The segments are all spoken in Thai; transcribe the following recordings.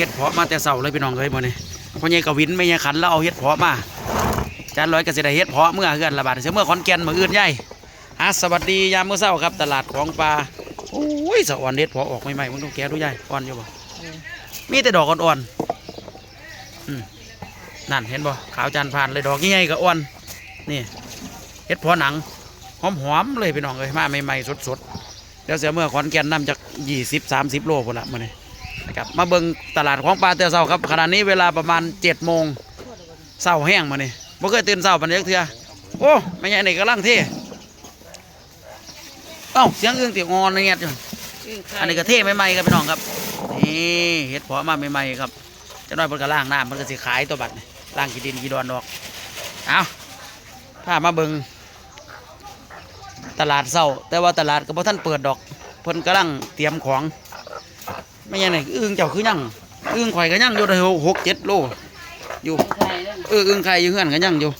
เห็ดเพาะมาแต่เสาเลยพี่น้องเอ้ยบ่นี่พ่อใหญ่กวินไม่ใช่ขันแล้วเอาเห็ดเพาะมาจานร้อยก็สิได้เห็ดเพาะเมื่อเฮือนระบาดเสียเมื่อขอนแก่นมื้ออื่นใหญ่อะสวัสดียามมื้อเช้าครับ ตลาดของปลาโอ้ยสะอ่อนเห็ดเพาะออกใหม่ๆมึงต้องแกะดูใหญ่อ่อนอยู่บ่มีแต่ดอกอ่อนๆอืมนั่นเห็นบ่ขาวจานผ่านเลยดอกใหญ่ๆก็อ่อนนี่เห็ดเพาะหนังหอมๆเลยพี่น้องเอ้ยมาใหม่ๆสดๆเดี๋ยวเสียเมื่อขอนแก่นนำจากยี่สิบสามสิบโลพุ่นละมื่อนี้ นะครับมาเบิ่งตลาดของปลาเตอเสาครับขณะนี้เวลาประมาณเจ็ดโมงเสาแห้งมานี่บ่เคยตื่นเสาปันเด็กเถื่อโอ้ไม่ใช่นี่กำลังเท่เอ้าเสียงอึ้งเตียงอนเงียอยู่อันนี้ก็เท่ใหม่ๆครับพี่น้องครับนี่เห็ดเพาะมาใหม่ๆครับเจะน้อยเพิ่นก็ล่างน้ำมันก็สิขายตัวบัดนี่ล่างกี่ดินกี่ดอนดอกเอาพามาเบิ่งตลาดเศร้า แต่ว่าตลาดก็บ่ท่านเปิดดอกเพิ่นกำลังเตรียมของ ไม่ยังไงอึ้งเจ้าคือยังอึ้งข่อยก็ยังอยู่ได้หกเจ็ดโลอยู่เอออึ้งไข่อยู่เฮือนก็ยังอยู่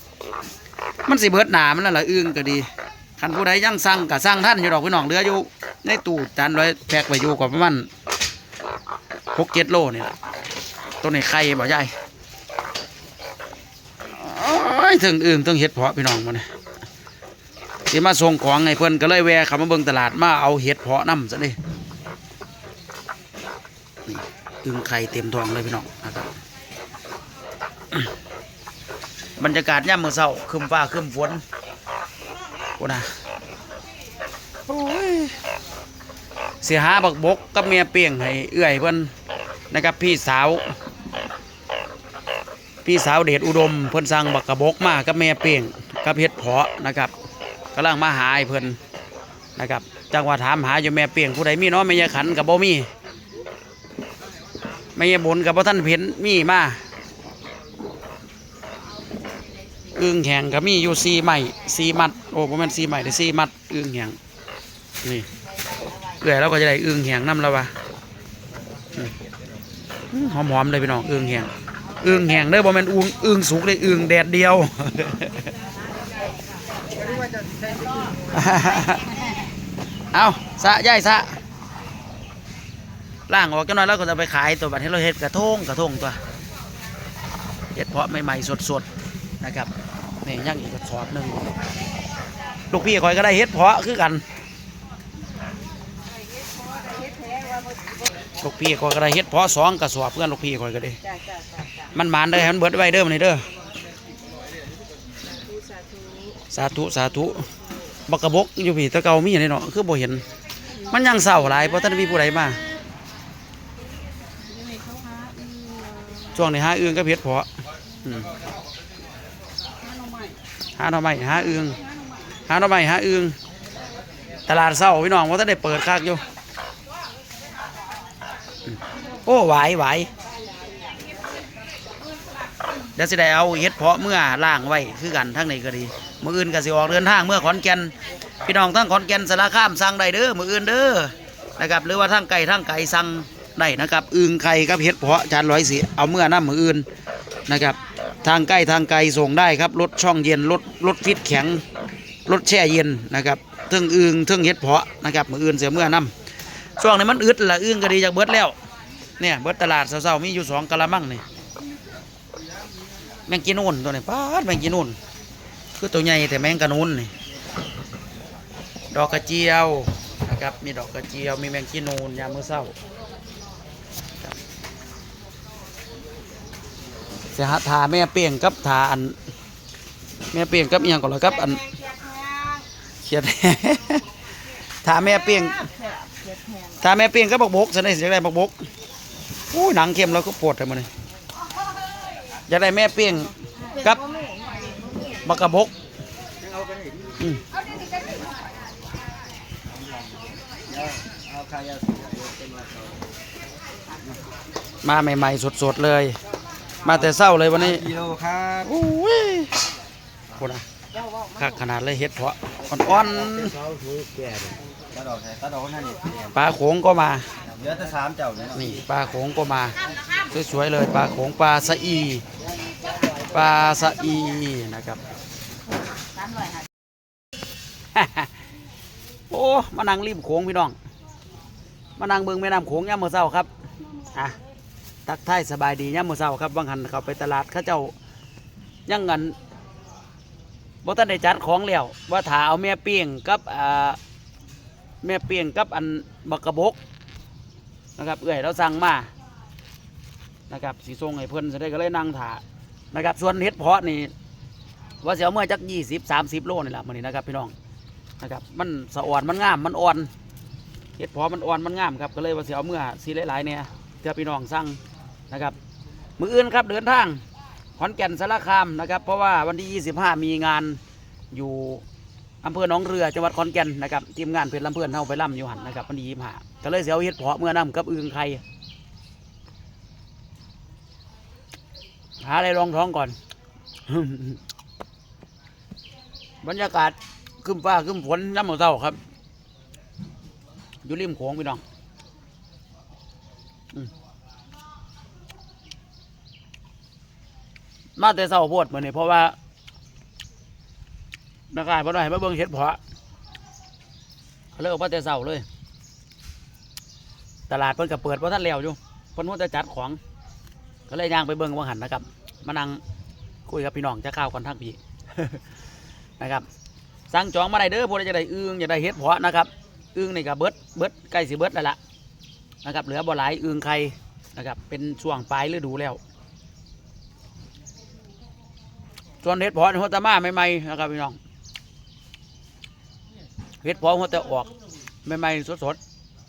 มันสิเบิดหนามันแล้วล่ะอึ้งก็ดีคันผู้ใดยังสั่งก็สั่งท่านอยู่ดอกพี่น้องเหลืออยู่ในตู้จานร้อยแพ็คไว้อยู่กว่าประมาณหกเจ็ดโลนี่ล่ะตัวนี้ไข่บ่ใหญ่โอ้ยถึงอึ้งถึงเห็ดเพาะพี่น้องมันที่มาส่งของไงเพิ่นก็เลยแวะเข้ามาเบิ่งตลาดมาเอาเห็ดเพาะน้ำซะนี่นี่ อึงไข่เต็มทองเลยพี่น้องนะครับ บรรยากาศย่ามมือเช้าครึมฟ้าครึมฝนโอ้นะโอ้ยเสียหาบักบกกับเมียเปียงให้เอื้อยเพิ่นนะครับพี่สาว พี่สาวเดชอุดม เพิ่นสั่งบักกระบกมากับเมียเปียงกับเห็ดเพาะนะครับกำลังมาหาไอ้เพิ่นนะครับจังหวะถามหาอยู่แม่เปียงผู้ใดมีเนาะแม่ยาขันกับบ่มี แม่ยายบุญกับบ่ท่านเห็นมีมาอึ่งแหงก็มีอยู่สี่ไม้สี่มัดโอ้บ่แม่นสี่ไม้แต่สี่มัดอึ่งแหงนี่เอื่อยเราก็จะได้อึ่งแหงน้ำแล้ววะอืมอืมหอมๆเลยพี่น้องอึ่งแหงอึ่งแหงเด้อบ่แม่นอึ่งอึ่งสุกเลยอึ่งแดดเดียวเอาสะย่ายสะ ล่างออกจังหน่อยแล้วก็จะไปขายตัวบัตรให้เราเฮ็ดกระทงกระทงตัวเฮ็ดเพาะใหม่ๆสดๆนะครับนี่ยังอีกกระสอบหนึ่งลูกพี่คอยก็ได้เฮ็ดเพาะคือกันลูกพี่คอยก็ได้เฮ็ดเพาะสองกระสอบเพื่อนลูกพี่คอยก็ได้จ้าจ้าจ้าจ้ามันหมานได้อให้มันเบิดไว้เด้อมันนี่เด้อสาธุสาธุสาธุบักกระบกอยู่พี่แตะเกามีอย่างนี้เนาะคือบ่เห็น มันยังเศร้าหลายเพราะท่านมีผู้ใดมา ยังไงเขาหาอืม ช่วงนี้หาเอื้องก็เพชรเพาะอืมหาหน่อไม้หาหน่อไม้หาเอื้องหาหน่อไม้หาเอื้องตลาดเศร้าพี่น้องว่าท่าได้เปิดคักอยู่โอ้ไหวไหวเดี๋ยวสิได้เอาเฮ็ดเพาะเมื่อล่างไว้คือกันทั้งนี้ก็ดีมืออื่นก็สิออกเดินทางเมื่อขอนแก่นพี่น้องทั้งขอนแก่นสารคามสั่งได้เด้อมืออื่นเด้อนะครับหรือว่าทั้งไก่ทั้งไก่สั่ง ได้นะครับอึงไข่กับเฮ็ดเพาะจานร้อยสิเอาเมื่อน้ำมืออื่นนะครับ ทางใกล้ทางไกลส่งได้ครับรถช่องเย็นรถรถฟิตแข็งรถแช่เย็นนะครับเทิงอึงเทิงเฮ็ดเพาะนะครับมืออื่นเสียเมื่อน้ำช่วงนี้มันอึดละอึงก็ดีจากเบิดแล้วเนี่ยเบิดตลาดเศร้าๆมีอยู่สองกะละมังนี่แมงกินนูนตัวนี้ป้าแมงกินนูนคือตัวใหญ่แต่แมงกะนูนนี่ดอกกระเจียวนะครับมีดอกกระเจียวมีแมงกินนูนยามมื้อเช้า เสียหาทาแม่เปียงกับทาอัน แม่เปียงกับอียังก่อนละครับอันเขียดทาแม่เปียงทาแม่เปียงกับกบกสนิทอยากได้บกบกอู้หนังเค็มแล้วก็ปวดเลยมันนี่อยากได้แม่เปียงกับบักกระบกมาใหม่ ๆสดๆเลย มาแต่เศร้าเลยวันนี้กิโลครับโอ้ยคนอะคักขนาดเลยเฮ็ดเพาะอ่อนเช้าถือแก่เลยตาดอกใส่ตาดอกนั่นนี่ๆปลาโขงก็มาเหลือแต่สามเจ้าเนี่ยนี่ปลาโขงก็มาสวยๆเลยปลาโขงปลาสะอี ปลาสะอีนะครับสามร้อยห้าโอ้มานั่งริมโขงพี่น้อง มานั่งเบิ่งแม่น้ำโขงยามมื้อเช้าครับอะ ตักทายสบายดีย่ามมือเช้าครับบางหันเขาไปตลาดเขาเจ้ายังเงันบ่ทันได้จัดของแล้วว่าถาเอาแม่เปียงกับอ่าแม่เปียงกับอันบักกระบกนะครับเอื้อยเราสั่งมานะครับสีทรงให้เพิ่นจะได้ก็เลยนั่งถานะครับส่วนเห็ดเพาะนี่ว่าเสิเอาเมื่อจักยี่สิบสามสิบโลนี่แหละมื้อนี้นะครับพี่น้องนะครับมันสะอ่อนมันงามมันอ่อนเห็ดเพาะมันอ่อนมันงามครับก็เลยว่าเสิเอาเมื่อสีหลายๆเนี่ยเพื่อพี่น้องสั่ง นะครับมืออื่นครับเดินทางขอนแก่นสารคามนะครับ เพราะว่าวันที่ 25 มีงานอยู่อำเภอหนองเรือจังหวัดขอนแก่นนะครับทีมงานเพชรลำเพื่อนเฮาไปล่ำอยู่หันนะครับวันที่25ก็เลยเสียวเฮ็ดเพาะเมื่อน้ำกับอึงไข่หาอะไรรองท้องก่อน บรรยากาศครึ้มฟ้าครึ้มฝนน้ำหมอเศร้าครับ อยู่ริมโขงพี่น้อง มาแต่เศร้าโพดเหมือนนี่เพราะว่านักการบ่ได้มาเบิ่งเห็ดเพาะเขาเลิกมาแต่เศร้าเลย ตลาดเพิ่นก็เปิดเพราะท่านแล้วอยู่เพิ่นว่าจะจัดของก็เลยย่างไปเบิ่งว่างหันนะครับมานั่งคุยกับพี่น้องจะข้าวก่อนทั้งพี่นะครับสั่งจองมาได้เด้อพวกจะได้อึ้งจะได้เห็ดเพาะนะครับอึ้งนี่ก็เบิดเบิดใกล้สิเบิดแล้วล่ะนะครับเหลือบ่หลายอึ้งไข่นะครับเป็นช่วงปลายฤดูแล้ว ส่วนเห็ดพาะหัวตะมาใหม่ๆนะครับพี่น้องเห็ดพาะหัวตะออกใหม่ๆสด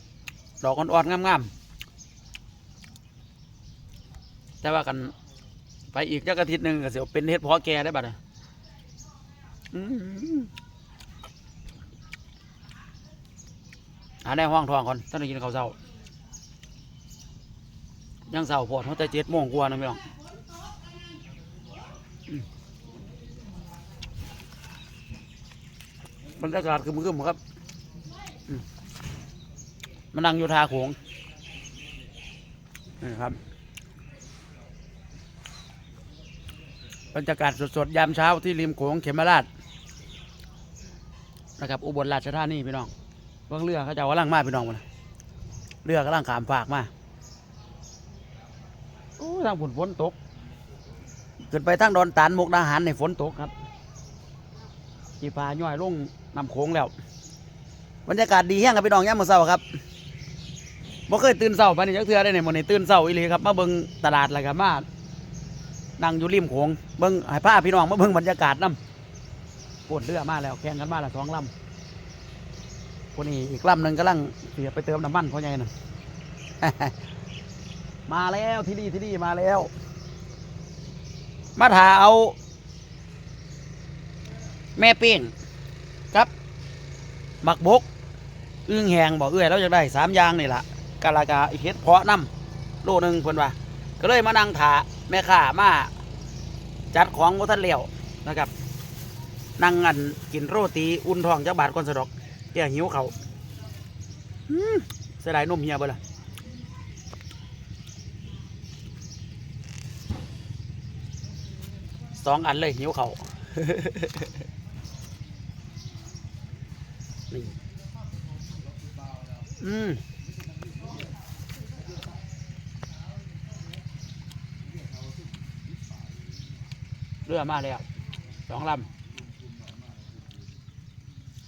ๆดอกอ่อนๆงามๆแต่ว่ากันไปอีกจักอาทิตย์หนึ่งก็เสียเป็นเห็ดพาะแก่ได้บัดน่ะอื้อหือหาได้ห้องทองก่อนท่านได้กินข้าวเช้ายังเช้าพอดหัวแต่เจ็ดโมงกว่านะพี่น้อง บรรยากาศคือมือมครับมานั่งอยู่ทาโขงนี่ครับ บรรยากาศสดๆ ยามเช้าที่ริมโขงเขมราชนะครับ อุบลราชธานีพี่น้องเบิ่งเรือเขาจะเอากำลังมาพี่น้องมันเรือกำลังขามฝากมาโอ้ทางฝนฝนตกเกิดไปทางดอนตานมุกดาหารในฝนตกครับจีพาย่อยลง น้ำโค้งแล้วบรรยากาศดีแห้งครับพี่น้องย่ามมื้อเช้าครับบ่เคยตื่นเช้าไปานนี่จักเทื่อได้เนี่ยมื้อนี้ตื่นเช้าอีหลีครับมาเบิ่งตลาดแล้วก็มานั่งอยู่ริมโขงเบิ่งให้พาพี่น้องมาเบิ่งบรรยากาศนำปวดเรือมาแล้วแข่งกันมาแล้วสองลำคนนี้อีกลำหนึ่งกำลังเสียไปเติมน้ำมันเพราะไงน่ะมาแล้วที่นี่ที่นี่มาแล้ว มาถาเอา แม่เป้ง ครับบักบก อึ้งแหงบอกเอื้อยเราจะได้สามอย่างนี่แหละกะลากาอีกเฮ็ดเพาะน้ำโลหนึ่งเพิ่นว่า ก็เลยมานั่งถาแม่ค้ามาจัดของบ่ทันเลี้ยวนะครับ นั่งอันกินโรตีอุ่นทองจักบาทก่อนสะดอกแก่หิวเขาอืมเสียดายนมเฮียบ่ล่ะสองอันเลยหิวเขา นี่อืมเรือมาแล้วสองลำ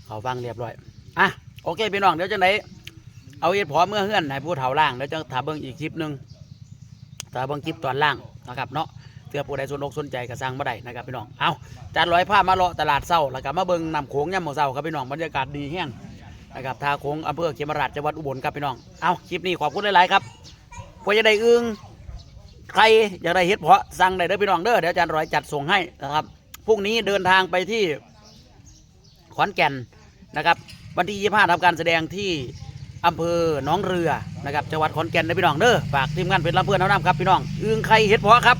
เขาฟังเรียบร้อย อะ โอเคพี่น้องเดี๋ยวจังไหนเอาเอ็ดพอเมื่อเฮือนให้ผู้เฒ่าล่างเดี๋ยวจะถาเบิ้งอีกคลิปหนึ่งถาเบิ้งคลิปตอนล่างนะครับเนาะ เพื่อผู้ใดสนอกสนใจก็สร้างมาได้นะครับพี่น้องเอาจานร้อยผ้ามาเลาะตลาดเศร้าแล้วก็มาเบิงนำโขงย่ำหมอเศร้าครับพี่น้องบรรยากาศดีแห้งนะครับทาโขงอำเภอเขมราชจังหวัดอุบลครับพี่น้องเอาคลิปนี้ขอบคุณหลายๆครับผู้จะได้อึ้งใครอยากได้เฮ็ดเพาะสั่งได้เด้อพี่น้องเด้อเดี๋ยวอาจารย์ร้อยจัดส่งให้นะครับพรุ่งนี้เดินทางไปที่ขอนแก่นนะครับ วันที่ 25ทำการแสดงที่อำเภอหนองเรือนะครับจังหวัดขอนแก่นนะพี่น้องเด้อฝากทีมงานเป็นรับเพื่อนเอาน้ำครับพี่น้องอึ้งไข่เฮ็ดเพาะครับ